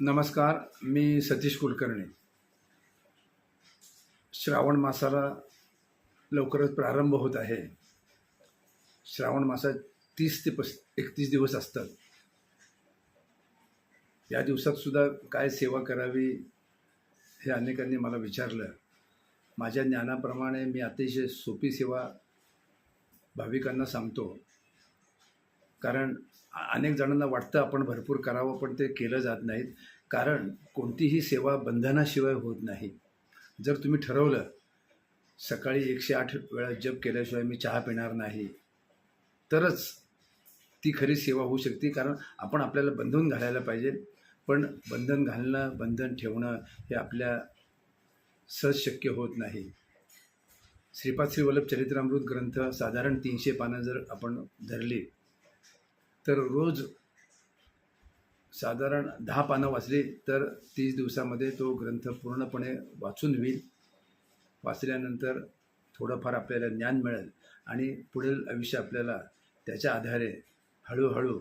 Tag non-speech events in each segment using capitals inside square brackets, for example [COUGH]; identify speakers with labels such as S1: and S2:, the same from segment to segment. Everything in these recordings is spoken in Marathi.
S1: नमस्कार मी सतीश कुलकर्णी. श्रावण मासाला लवकरच प्रारंभ होत आहे. श्रावण मासात तीस ते पस एकतीस दिवस असतात. या दिवसातसुद्धा काय सेवा करावी हे अनेकांनी मला विचारलं. माझ्या ज्ञानाप्रमाणे मी अतिशय सोपी सेवा भाविकांना सांगतो. कारण अनेक जणांना वाटतं आपण भरपूर करावं पण ते केलं जात नाहीत. कारण कोणतीही सेवा बंधनाशिवाय होत नाही. जर तुम्ही ठरवलं सकाळी एकशे आठ वेळा जप केल्याशिवाय मी चहा पिणार नाही तरच ती खरी सेवा होऊ शकते. कारण आपण आपल्याला बंधन घालायला पाहिजे. पण बंधन घालणं बंधन ठेवणं हे आपल्या सहज शक्य होत नाही. श्रीपाद श्री वल्लभ चरित्रामृत ग्रंथ साधारण तीनशे पानं जर आपण धरली तर रोज साधारण दहा पानं वाचली तर तीस दिवसामध्ये तो ग्रंथ पूर्णपणे वाचून होईल. वाचल्यानंतर थोडंफार आपल्याला ज्ञान मिळेल आणि पुढील आयुष्य आपल्याला त्याच्या आधारे हळूहळू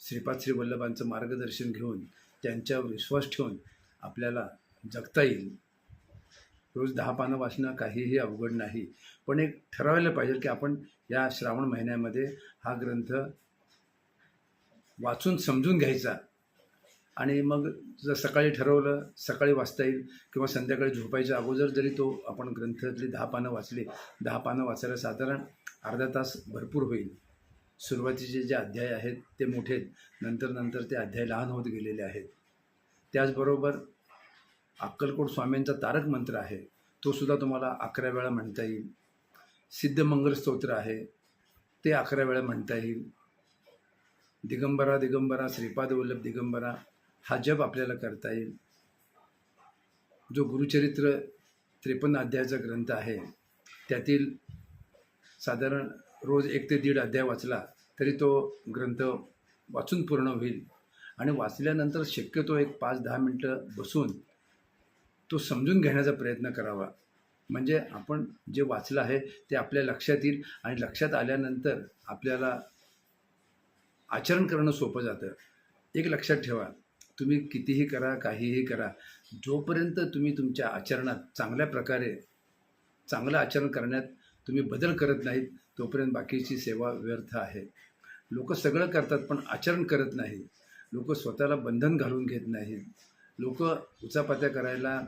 S1: श्रीपाद श्री वल्लभांचं मार्गदर्शन घेऊन त्यांच्यावर विश्वास ठेवून आपल्याला जगता येईल. रोज दहा पानं वाचणं काहीही अवघड नाही. पण एक ठरवायला पाहिजे की आपण या श्रावण महिन्यामध्ये हा ग्रंथ वाचून समजून घ्यायचा. आणि मग जर सकाळी ठरवलं सकाळी वाचता येईल किंवा संध्याकाळी झोपायच्या अगोदर जरी तो आपण ग्रंथातली दहा पानं वाचली दहा पानं वाचायला साधारण अर्धा तास भरपूर होईल. सुरुवातीचे जे अध्याय आहेत ते मोठे आहेत. नंतर नंतर ते अध्याय लहान होत गेलेले आहेत. त्याचबरोबर अक्कलकोट स्वामींचा तारक मंत्र आहे तो सुद्धा तुम्हाला अकरा वेळा म्हणता येईल. सिद्धमंगल स्तोत्र आहे ते अकरा वेळा म्हणता येईल. दिगंबरा दिगंबरा श्रीपाद वल्लभ दिगंबरा हा जप आपल्याला करता येईल. जो गुरुचरित्र त्रेपन्न अध्यायाचा ग्रंथ आहे त्यातील साधारण रोज एक ते दीड अध्याय वाचला तरी तो ग्रंथ वाचून पूर्ण होईल. आणि वाचल्यानंतर शक्यतो एक पाच दहा मिनटं बसून तो समजून घेण्याचा प्रयत्न करावा. म्हणजे आपण जे वाचलं आहे ते आपल्या लक्षात येईल आणि लक्षात आल्यानंतर आपल्याला आचरण करणं सोपं जातं. एक लक्षात ठेवा तुम्ही कितीही करा काहीही करा जोपर्यंत तुम्ही तुमच्या आचरणात चांगल्या प्रकारे चांगलं आचरण करण्यात तुम्ही बदल करत नाहीत तोपर्यंत बाकीची सेवा व्यर्थ आहे. लोक सगळं करतात पण आचरण करत नाही लोक स्वतःला बंधन घालून घेत नाहीत. लोक उचापात्या करायला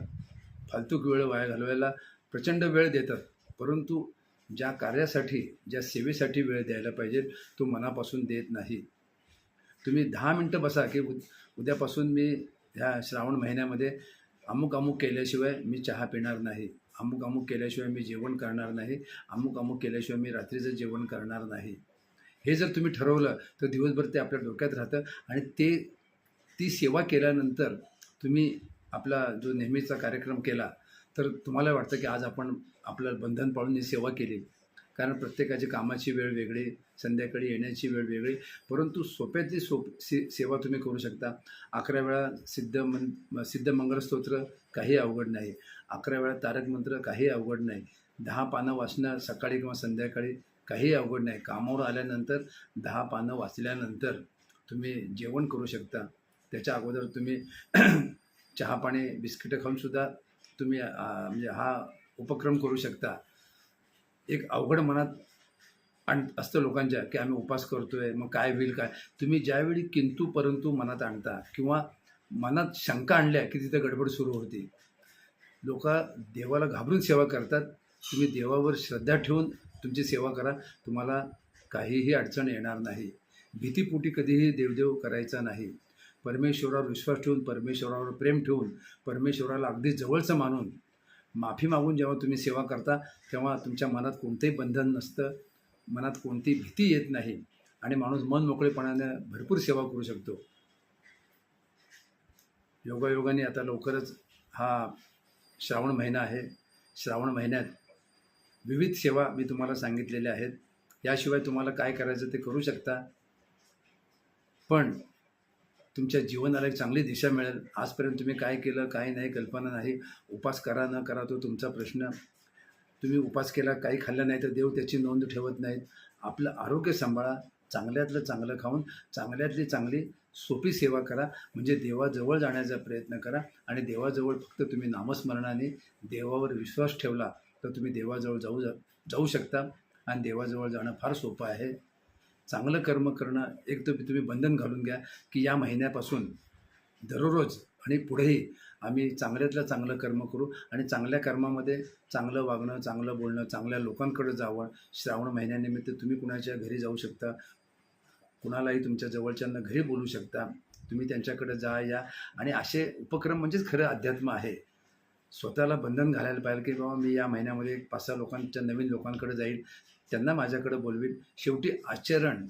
S1: फालतूक वेळ वाया घालवायला प्रचंड वेळ देतात. परंतु ज्या कार्यासाठी ज्या सेवेसाठी वेळ द्यायला पाहिजे तो मनापासून देत नाही. तुम्ही दहा मिनटं बसा की उद्यापासून मी ह्या श्रावण महिन्यामध्ये अमुक अमुक केल्याशिवाय मी चहा पिणार नाही. अमुक अमुक केल्याशिवाय मी जेवण करणार नाही. अमुक अमुक केल्याशिवाय मी रात्रीचं जेवण करणार नाही. हे जर तुम्ही ठरवलं तर दिवसभर ते आपल्या डोक्यात राहतं आणि ते ती सेवा केल्यानंतर तुम्ही आपला जो नेहमीचा कार्यक्रम केला तर तुम्हाला वाटतं की आज आपण आपलं बंधन पाळून ही सेवा केली. कारण प्रत्येकाची कामाची वेळ वेगळी संध्याकाळी येण्याची वेळ वेगळी परंतु सोप्यातली सोप से सेवा तुम्ही करू शकता. अकरा वेळा सिद्ध मन सिद्ध मंगलस्तोत्र काही अवघड नाही. अकरा वेळा तारक मंत्र काही अवघड नाही. दहा पानं वाचणं सकाळी किंवा संध्याकाळी काही अवघड नाही. कामावर आल्यानंतर दहा पानं वाचल्यानंतर तुम्ही जेवण करू शकता. त्याच्या अगोदर तुम्ही [CLEARS THROAT] चहा पाणी बिस्किटं खाऊनसुद्धा तुम्ही म्हणजे हा उपक्रम करू शकता. एक अवघड मनात आण असतं लोकांच्या की आम्ही उपास करतो आहे मग काय होईल काय? तुम्ही ज्यावेळी किंतू परंतु मनात आणता किंवा मनात शंका आणल्या की तिथं गडबड सुरू होती लोक देवाला घाबरून सेवा करतात. तुम्ही देवावर श्रद्धा ठेवून तुमची सेवा करा. तुम्हाला काहीही अडचण येणार नाही. भीतीपोटी कधीही देवदेव करायचा नाही. परमेश्वरावर विश्वास ठेवून परमेश्वरावर प्रेम ठेवून परमेश्वराला अगदी जवळचं मानून माफी मागून जेव्हा तुम्ही सेवा करता तेव्हा तुमच्या मनात कोणतंही बंधन नसतं मनात कोणती भीती येत नाही आणि माणूस मन मोकळेपणाने भरपूर सेवा करू शकतो. योगायोगाने आता लवकरच हा श्रावण महिना आहे. श्रावण महिन्यात विविध सेवा मी तुम्हाला सांगितलेल्या आहेत. याशिवाय तुम्हाला काय करायचं ते करू शकता. पण तुमच्या जीवनाला एक चांगली दिशा मिळेल. आजपर्यंत तुम्ही काय केलं काय नाही कल्पना नाही. उपास करा न करा तो तुमचा प्रश्न. तुम्ही उपास केला काही खाल्लं नाही तर देव त्याची नोंद ठेवत नाहीत. आपलं आरोग्य सांभाळा. चांगल्यातलं चांगलं खाऊन चांगल्यातली चांगली सोपी सेवा करा. म्हणजे देवाजवळ जाण्याचा प्रयत्न करा आणि देवाजवळ फक्त तुम्ही नामस्मरणाने देवावर विश्वास ठेवला तर तुम्ही देवाजवळ जाऊ जाऊ शकता. आणि देवाजवळ जाणं फार सोपं आहे. चांगलं कर्म करणं एक तर तुम्ही बंधन घालून घ्या की या महिन्यापासून दररोज आणि पुढेही आम्ही चांगल्यातलं चांगलं कर्म करू आणि चांगल्या कर्मामध्ये चांगलं वागणं चांगलं बोलणं चांगल्या लोकांकडे जावं. श्रावण महिन्यानिमित्त तुम्ही कुणाच्या घरी जाऊ शकता. कुणालाही तुमच्या जवळच्यांना घरी बोलू शकता. तुम्ही त्यांच्याकडे जा या. आणि असे उपक्रम म्हणजेच खरं अध्यात्म आहे. स्वतःला बंधन घालायला पाहिजे की बाबा मी या महिन्यामध्ये पाच सहा लोकांच्या नवीन लोकांकडे जाईल. त्यांना माझ्याकडे बोलवीन. शेवटी आचरण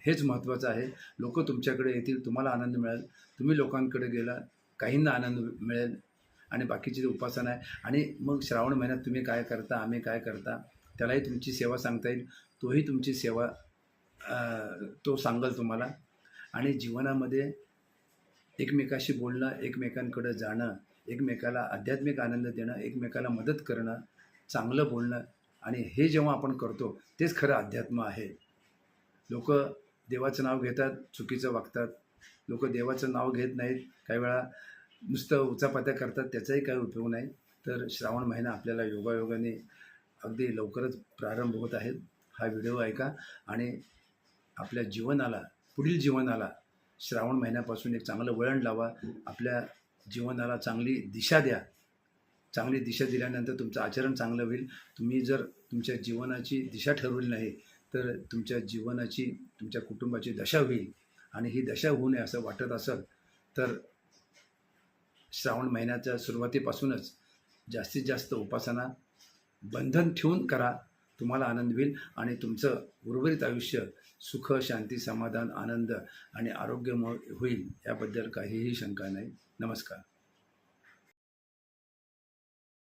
S1: हेच महत्त्वाचं आहे. लोक तुमच्याकडे येतील तुम्हाला आनंद मिळेल. तुम्ही लोकांकडे गेला काहींना आनंद मिळेल. आणि बाकीची जी उपासना आहे आणि मग श्रावण महिन्यात तुम्ही काय करता आम्ही काय करता त्यालाही तुमची सेवा सांगता येईल. तोही तुमची सेवा तो सांगल तुम्हाला. आणि जीवनामध्ये एकमेकाशी बोलणं एकमेकांकडं जाणं एकमेकाला आध्यात्मिक आनंद देणं एकमेकाला मदत करणं चांगलं बोलणं आणि हे जेव्हा आपण करतो तेच खरं अध्यात्म आहे. लोक देवाचं नाव घेतात चुकीचं वागतात. लोक देवाचं नाव घेत नाहीत. काही वेळा नुसतं उचापात्या करतात त्याचाही काही उपयोग नाही. तर श्रावण महिना आपल्याला योगायोगाने अगदी लवकरच प्रारंभ होत आहे. हा व्हिडिओ ऐका आणि आपल्या जीवनाला पुढील जीवनाला श्रावण महिन्यापासून एक चांगलं वळण लावा. आपल्या जीवनाला चांगली दिशा द्या. चांगली दिशा दिल्यानंतर तुमचं आचरण चांगलं होईल. तुम्ही जर तुमच्या जीवनाची दिशा ठरवली नाही तर तुमच्या जीवनाची तुमच्या कुटुंबाची दशा होईल. आणि ही दशा होऊ नये असं वाटत असेल तर श्रावण महिन्याच्या सुरुवातीपासूनच जास्तीत जास्त उपासना बंधन ठेवून करा. तुम्हाला आनंद होईल आणि तुमचं उर्वरित आयुष्य सुख शांती समाधान आनंद आणि आरोग्यमय होईल. याबद्दल काहीही शंका नाही. नमस्कार.